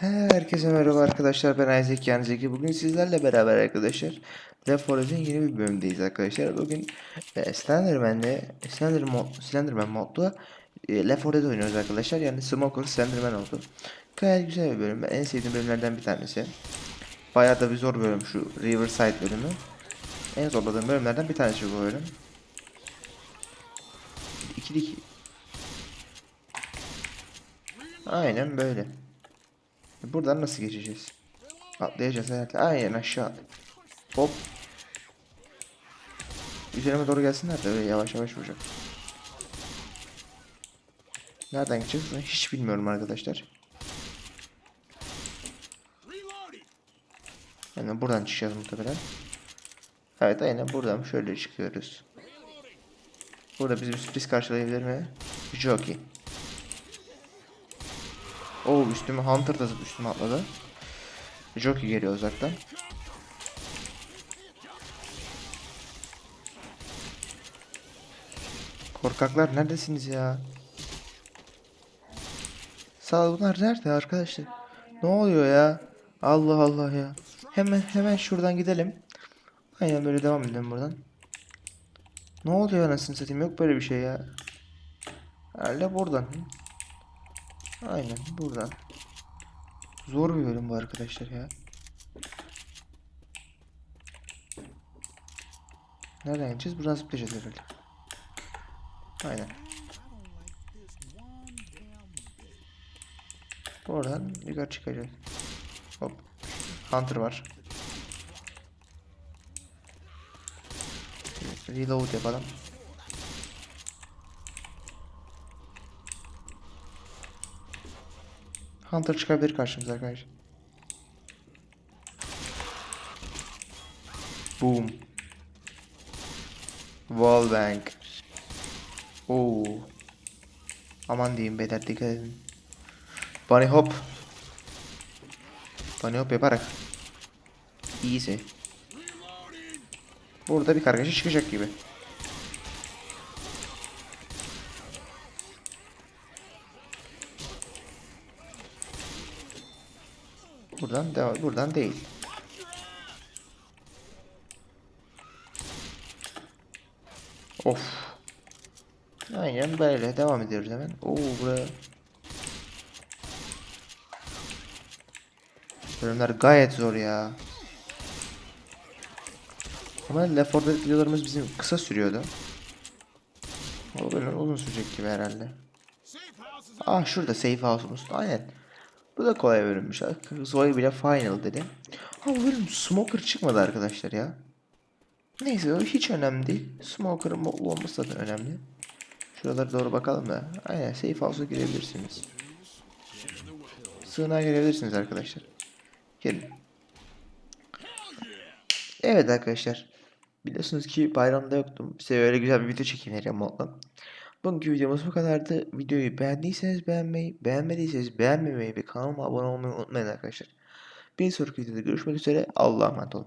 Herkese merhaba arkadaşlar ben Isaac Yan Zeki. Bugün sizlerle beraber arkadaşlar Left 4 Dead'in yeni bir bölümdeyiz arkadaşlar. Bugün e, Slenderman'le Slender mod, Slenderman modlu e, Left 4 Dead oynuyoruz arkadaşlar. Yani Smoker Slenderman oldu. Gayet güzel bir bölüm. En sevdiğim bölümlerden bir tanesi. Bayağı da bir zor bölüm şu Riverside bölümü. En zorladığım bölümlerden bir tanesi bu bölüm. İkili iki. Aynen böyle. Buradan nasıl geçeceğiz? Atlayacağız herhalde. Aynen aşağı. Hop. Üzerime doğru gelsinler de yavaş yavaş vuracağım. Nereden gideceğiz? Hiç bilmiyorum arkadaşlar. Yani buradan çıkacağız muhtemelen. Evet aynen buradan şöyle çıkıyoruz. Burada bizi bir sürpriz karşılayabilir mi? Jockey. Oo üstüme Hunter da üstüme atladı. Jockey geliyor uzaktan. Korkaklar neredesiniz ya? Salgınlar nerede arkadaşlar? Ne oluyor ya? Allah Allah ya. Hemen hemen şuradan gidelim. Aynen böyle devam edelim buradan. Ne oluyor anasını satayım yok böyle bir şey ya. Herhalde buradan. Aynen buradan. Zor bir bölüm bu arkadaşlar ya. Nereden gideceğiz? Buradan zıplayacağız herhalde. Aynen. Oradan yukarı çıkacağız. Hop. Hunter var. Reload yapalım. Hunter çıkabilir karşımıza arkadaşlar. Boom. Wallbang. Oo. Aman diyeyim beyler dikkat edin. Bunny hop. Bunny hop yaparak. Easy. Burada bir kargaşa çıkacak gibi. Buradan devam, buradan değil. Of. Aynen böyle devam ediyoruz hemen. Oo buraya. Bölümler gayet zor ya. Ama Left 4 Dead videolarımız bizim kısa sürüyordu. O bölüm uzun sürecek gibi herhalde. Ah şurada safe house'umuz. Aynen. Bu da kolay bölümmüş. Zoe bile final dedi. Ama bu bölüm Smoker çıkmadı arkadaşlar ya. Neyse o hiç önemli değil. Smoker'ın mutlu olması da önemli. Şuralara doğru bakalım da. Aynen safe house'a girebilirsiniz. Sığınağa girebilirsiniz arkadaşlar. Gelin. Evet arkadaşlar. Biliyorsunuz ki bayramda yoktum. Size öyle güzel bir video çekeyim her modla. Bugünkü videomuz bu kadardı. Videoyu beğendiyseniz beğenmeyi, beğenmediyseniz beğenmemeyi ve kanalıma abone olmayı unutmayın arkadaşlar. Bir sonraki videoda görüşmek üzere. Allah'a emanet olun.